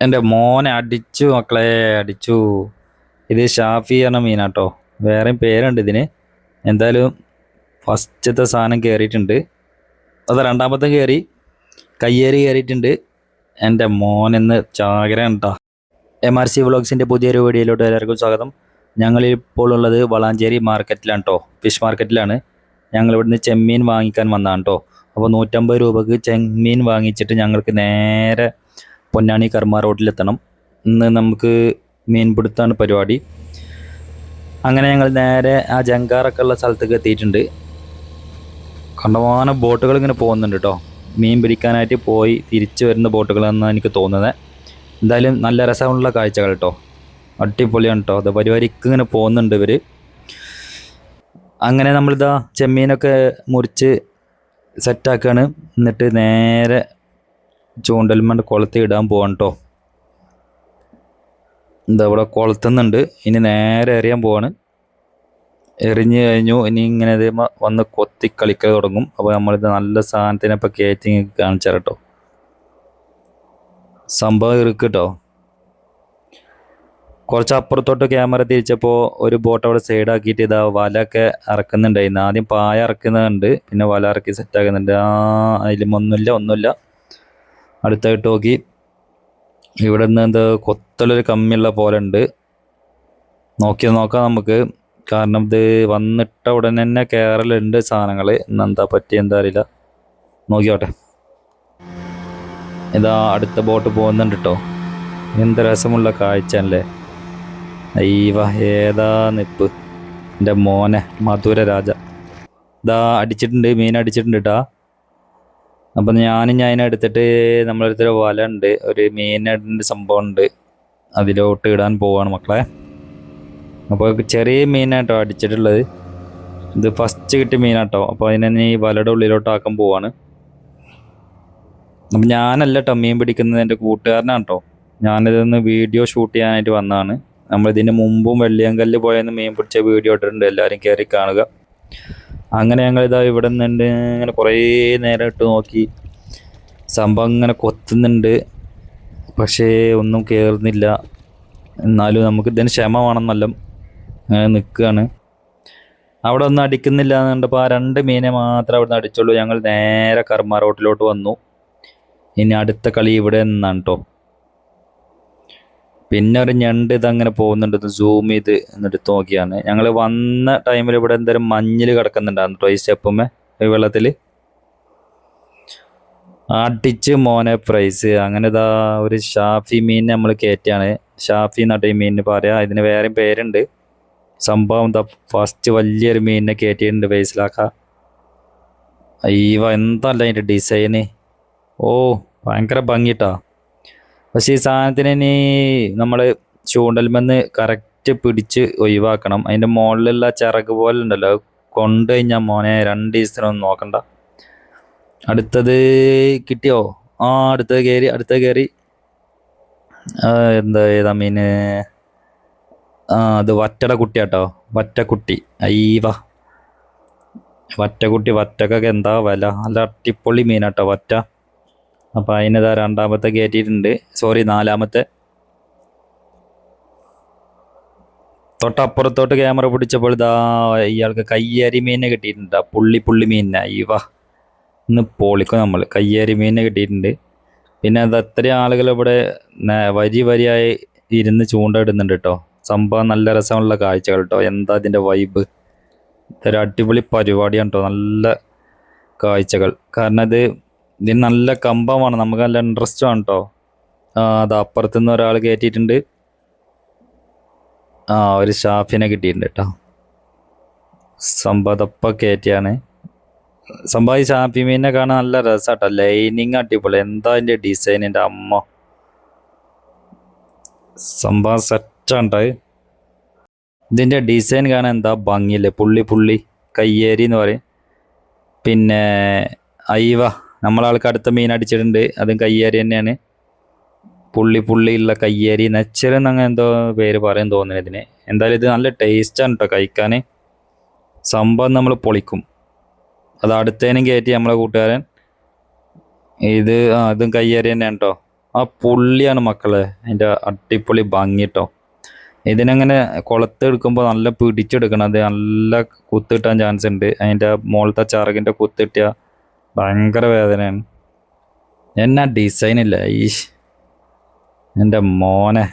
എന്റെ മോനെ അടിച്ചു മക്കളെ അടിച്ചു. ഇത് ഷാഫി എന്ന മീനാട്ടോ. വേറെയും പേരുണ്ട് ഇതിന്. എന്തായാലും ഫസ്റ്റത്തെ സാധനം കയറിയിട്ടുണ്ട് അത് രണ്ടാമത്തെ കയറി കയ്യേറി കയറിയിട്ടുണ്ട് എന്റെ മോനെന്ന് ചാകര കേട്ടോ എം ആർ സി വ്ളോഗ്സിന്റെ പുതിയൊരു വീഡിയോയിലോട്ട് എല്ലാവർക്കും സ്വാഗതം. ഞങ്ങളിപ്പോൾ ഉള്ളത് വളാഞ്ചേരി മാർക്കറ്റിലാണ് കേട്ടോ ഫിഷ് മാർക്കറ്റിലാണ്. ഞങ്ങൾ ഇവിടുന്ന് ചെമ്മീൻ വാങ്ങിക്കാൻ വന്നതാണ് കേട്ടോ അപ്പോൾ നൂറ്റമ്പത് രൂപക്ക് ചെമ്മീൻ വാങ്ങിച്ചിട്ട് ഞങ്ങൾക്ക് നേരെ പൊന്നാനി കർമ്മ റോഡിലെത്തണം. ഇന്ന് നമുക്ക് മീൻപിടുത്താണ് പരിപാടി. അങ്ങനെ ഞങ്ങൾ നേരെ ആ ജങ്കാറൊക്കെ ഉള്ള സ്ഥലത്തേക്ക് എത്തിയിട്ടുണ്ട്. കണ്ടമാനം ബോട്ടുകൾ ഇങ്ങനെ പോകുന്നുണ്ട് കേട്ടോ മീൻ പിടിക്കാനായിട്ട് പോയി തിരിച്ചു വരുന്ന ബോട്ടുകളാണെന്നാണ് എനിക്ക് തോന്നുന്നത്. എന്തായാലും നല്ല രസമുള്ള കാഴ്ചകൾ കേട്ടോ അടിപൊളിയാണ് കേട്ടോ അത് പരിപാടിക്ക് ഇങ്ങനെ പോകുന്നുണ്ട് ഇവർ അങ്ങനെ നമ്മളിതാ ചെമ്മീനൊക്കെ മുറിച്ച് സെറ്റാക്കുകയാണ് എന്നിട്ട് നേരെ ചൂണ്ടൽമണ്ട് കുളത്തിൽ ഇടാൻ പോകാം കേട്ടോ എന്താ ഇവിടെ കുളത്തുന്നുണ്ട്. ഇനി നേരെ എറിയാൻ പോവാണ്. എറിഞ്ഞു കഴിഞ്ഞു. ഇനി ഇങ്ങനെ വന്ന് കൊത്തി കളിക്കൽ തുടങ്ങും. അപ്പോൾ നമ്മളിത് നല്ല സാധനത്തിനെ ഇപ്പോൾ കയറ്റി കാണിച്ചു തരാം കേട്ടോ സംഭവം ഇറുക്ക് കേട്ടോ കുറച്ച് അപ്പുറത്തോട്ട് ക്യാമറ തിരിച്ചപ്പോൾ ഒരു ബോട്ട് അവിടെ സൈഡാക്കിയിട്ട് ഇതാ വലയൊക്കെ ഇറക്കുന്നുണ്ടായിരുന്നു ആദ്യം പായ ഇറക്കുന്നുണ്ട്. പിന്നെ വല ഇറക്കി സെറ്റാക്കുന്നുണ്ട് ആ അതിലും ഒന്നുമില്ല ഒന്നുമില്ല. അടുത്തായിട്ട് നോക്കി. ഇവിടെ നിന്ന് എന്താ കൊത്തലൊരു കമ്മിയുള്ള പോലെ ഉണ്ട്. നോക്കി നോക്കാം നമുക്ക്. കാരണം ഇത് വന്നിട്ട ഉടനെ തന്നെ കയറലുണ്ട് സാധനങ്ങൾ ഇന്നെന്താ പറ്റി എന്താ അറിയില്ല. നോക്കിയോട്ടെ ഇതാ അടുത്ത ബോട്ട് പോകുന്നുണ്ട് കേട്ടോ എന്ത് രസമുള്ള കാഴ്ച അല്ലേ അയ്യവ ഏതാ നിപ്പ്. എന്റെ മോനെ മധുര രാജ. ഇതാ അടിച്ചിട്ടുണ്ട് മീൻ അടിച്ചിട്ടുണ്ട് കേട്ടാ അപ്പം ഞാനും ഞാൻ എടുത്തിട്ട് നമ്മളടുത്തൊരു വല ഉണ്ട്. ഒരു മീനിന്റെ സംഭവം ഉണ്ട് അതിലോട്ട് ഇടാൻ പോവാണ് മക്കളെ. അപ്പോൾ ചെറിയ മീനാട്ടോ അടിച്ചിട്ടുള്ളത്. ഇത് ഫസ്റ്റ് കിട്ടിയ മീനാട്ടോ. അപ്പോൾ അതിനെ ഈ വലയുടെ ഉള്ളിലോട്ടാക്കാൻ പോവാണ്. അപ്പം ഞാനല്ല കേട്ടോ മീൻ പിടിക്കുന്നത് എന്റെ കൂട്ടുകാരനാണ് കേട്ടോ ഞാനിതൊന്ന് വീഡിയോ ഷൂട്ട് ചെയ്യാനായിട്ട് വന്നതാണ്. ഇതിന് മുമ്പും വെള്ളിയങ്കല്ല് പോയെന്ന് മീൻ പിടിച്ച വീഡിയോ ഇട്ടിട്ടുണ്ട്. എല്ലാവരും കയറി കാണുക. അങ്ങനെ ഞങ്ങൾ ഇതാ ഇവിടെ നിന്നുണ്ട് ഇങ്ങനെ കുറേ നേരം ഇട്ട് നോക്കി. സംഭവം ഇങ്ങനെ കൊത്തുന്നുണ്ട്. പക്ഷേ ഒന്നും കയറുന്നില്ല എന്നാലും നമുക്ക് ഇതിന് ക്ഷമ വേണമെന്നല്ല അങ്ങനെ നിൽക്കുകയാണ്. അവിടെ ഒന്നും അടിക്കുന്നില്ല എന്ന് കണ്ടപ്പോൾ ആ രണ്ട് മീനെ മാത്രമേ അവിടെ നിന്ന് അടിച്ചുള്ളൂ. ഞങ്ങൾ നേരെ കർമ്മ റോട്ടിലോട്ട് വന്നു. ഇനി അടുത്ത കളി ഇവിടെ നിന്നാണ് കേട്ടോ. പിന്നെ ഒരു ഞണ്ട് ഇതങ്ങനെ പോകുന്നുണ്ട്. സൂം ചെയ്ത് എന്നിട്ട് നോക്കിയാണ് ഞങ്ങൾ വന്ന ടൈമിൽ ഇവിടെ എന്തായാലും മഞ്ഞിൽ കിടക്കുന്നുണ്ടായിരുന്നു കേട്ടോ ഈ സ്റ്റെപ്പുമ്മേ ഈ വെള്ളത്തിൽ അടിച്ച് മോനെ പ്രൈസ് അങ്ങനെ ഇതാ ഒരു ഷാഫി മീൻ നമ്മൾ കയറ്റിയാണ് ഷാഫി എന്നിട്ട് ഈ മീനിന് പറയാം. ഇതിന് വേറെ പേരുണ്ട്. സംഭവം എന്താ ഫസ്റ്റ് വലിയൊരു മീനിനെ കയറ്റിയിട്ടുണ്ട് ബേസിലാക്ക അയ്യവ എന്തല്ല അതിന്റെ ഡിസൈന് ഓ ഭയങ്കര ഭംഗിട്ടാ. പക്ഷേ ഈ സാധനത്തിന് ഇനി നമ്മൾ ചൂണ്ടൽമെന്ന് കറക്റ്റ് പിടിച്ച് ഒഴിവാക്കണം. അതിന്റെ മുകളിലുള്ള ചിറക് പോലെ ഉണ്ടല്ലോ. കൊണ്ടു കഴിഞ്ഞാൽ മോനെ രണ്ട് ദിവസത്തിനൊന്നും നോക്കണ്ട. അടുത്തത് കിട്ടിയോ? ആ അടുത്തത് കയറി അടുത്തത് കയറി എന്താ ഏതാ മീന് ആ അത് വറ്റയുടെ കുട്ടിയാട്ടോ വറ്റക്കുട്ടി. അയ്യവ. വറ്റക്കുട്ടി വറ്റക്കൊക്കെ എന്താ വില? നല്ല അട്ടിപ്പൊളി മീനാട്ടോ വറ്റ. അപ്പം അതിനിതാ രണ്ടാമത്തെ കയറ്റിയിട്ടുണ്ട് സോറി നാലാമത്തെ. തൊട്ടപ്പുറത്തോട്ട് ക്യാമറ പിടിച്ചപ്പോൾ ഇതാ ഇയാൾക്ക് കയ്യേരി മീനെ കിട്ടിയിട്ടുണ്ട്. പുള്ളി പുള്ളി മീനിനെ. അയ്യവ. ഇന്ന് പൊളിക്കും നമ്മൾ കയ്യേരി മീനിനെ കിട്ടിയിട്ടുണ്ട്. പിന്നെ അത് അത്രയും ആളുകൾ ഇവിടെ വരി വരിയായി ഇരുന്ന് ചൂണ്ട ഇടുന്നുണ്ട് കേട്ടോ സംഭവം നല്ല രസമുള്ള കാഴ്ചകൾ കേട്ടോ എന്താ ഇതിന്റെ വൈബ് ഇതൊരു അടിപൊളി പരിപാടിയാണ് കേട്ടോ നല്ല കാഴ്ചകൾ. കാരണം ഇത് ഇതിന് നല്ല കമ്പമാണ്. നമുക്ക് നല്ല ഇൻട്രസ്റ്റ് ആണ് കേട്ടോ ആ അത് അപ്പുറത്തുനിന്ന് ഒരാൾ കയറ്റിയിട്ടുണ്ട് ആ ഒരു ഷാഫിനെ കിട്ടിയിട്ടുണ്ട് കേട്ടോ സമ്പതപ്പ കയറ്റിയാണ് സംഭവം ഈ ഷാഫി മീനിനെ കാണാൻ നല്ല രസാട്ടോ. ലൈനിങ് അടിപൊളി. എന്താ അതിന്റെ ഡിസൈൻ എന്റെ അമ്മ. സംഭവം സെറ്റാണ്ട് ഇതിന്റെ ഡിസൈൻ കാണാൻ എന്താ ഭംഗിയില്ലേ? പുള്ളി പുള്ളി. കയ്യേരി എന്ന് പറയും. പിന്നെ അയ്യവ നമ്മളാൾക്ക് അടുത്ത മീൻ അടിച്ചിട്ടുണ്ട്. അതും കയ്യേരി തന്നെയാണ്. പുള്ളി പുള്ളിയുള്ള കയ്യേരി. നെച്ചരെന്ന് അങ്ങനെ എന്തോ പേര് പറയാൻ തോന്നുന്നു ഇതിന്. എന്തായാലും ഇത് നല്ല ടേസ്റ്റാണ് കേട്ടോ കഴിക്കാൻ. സംഭവം നമ്മൾ പൊളിക്കും. അത് അടുത്തേനും കയറ്റി നമ്മളെ കൂട്ടുകാരൻ. ഇത് ആ ഇതും കയ്യേറി തന്നെയാണ് കേട്ടോ ആ പുള്ളിയാണ് മക്കളെ. അതിന്റെ അടിപൊളി ഭംഗി കേട്ടോ ഇതിനങ്ങനെ കുളത്തെടുക്കുമ്പോൾ നല്ല പിടിച്ചെടുക്കണം. അത് നല്ല കുത്തിട്ടാൻ ചാൻസ് ഉണ്ട്. അതിന്റെ മുകളിലത്തെ ചാറകിന്റെ കുത്ത് കിട്ടിയ ഭയങ്കര വേദനയാണ്. എന്നാ ഡിസൈൻ ഇല്ല? ഈ എന്റെ മോനെ.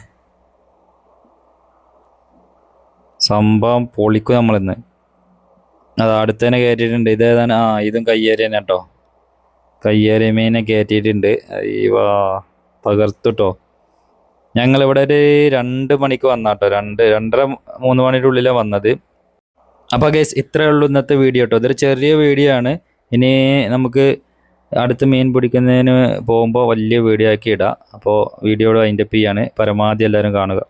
സംഭവം പൊളിക്കും നമ്മളിന്ന്. അത് അടുത്തതിനെ കയറ്റിയിട്ടുണ്ട് ഇതേതാണ് ആ ഇതും കയ്യേരി തന്നെ കേട്ടോ. കയ്യേരി മീനെ കയറ്റിയിട്ടുണ്ട് അയ്യോ തകർത്തുട്ടോ. ഞങ്ങളിവിടെ ഒരു രണ്ട് മണിക്ക് വന്നാട്ടോ രണ്ട് രണ്ടര മൂന്ന് മണിയുടെ ഉള്ളിലാണ് വന്നത്. അപ്പോൾ ഗൈസ് ഇത്രയേ ഉള്ളൂ ഇന്നത്തെ വീഡിയോ കേട്ടോ ഇതൊരു ചെറിയ വീഡിയോ ആണ്. ഇനി നമുക്ക് അടുത്ത് മീൻ പിടിക്കുന്നതിന് പോകുമ്പോൾ വലിയ വീഡിയോ ആക്കി ഇടാം. അപ്പോൾ വീഡിയോയുടെ അതിന്റെ ചെയ്യാണ്. പരമാവധി എല്ലാവരും കാണുക.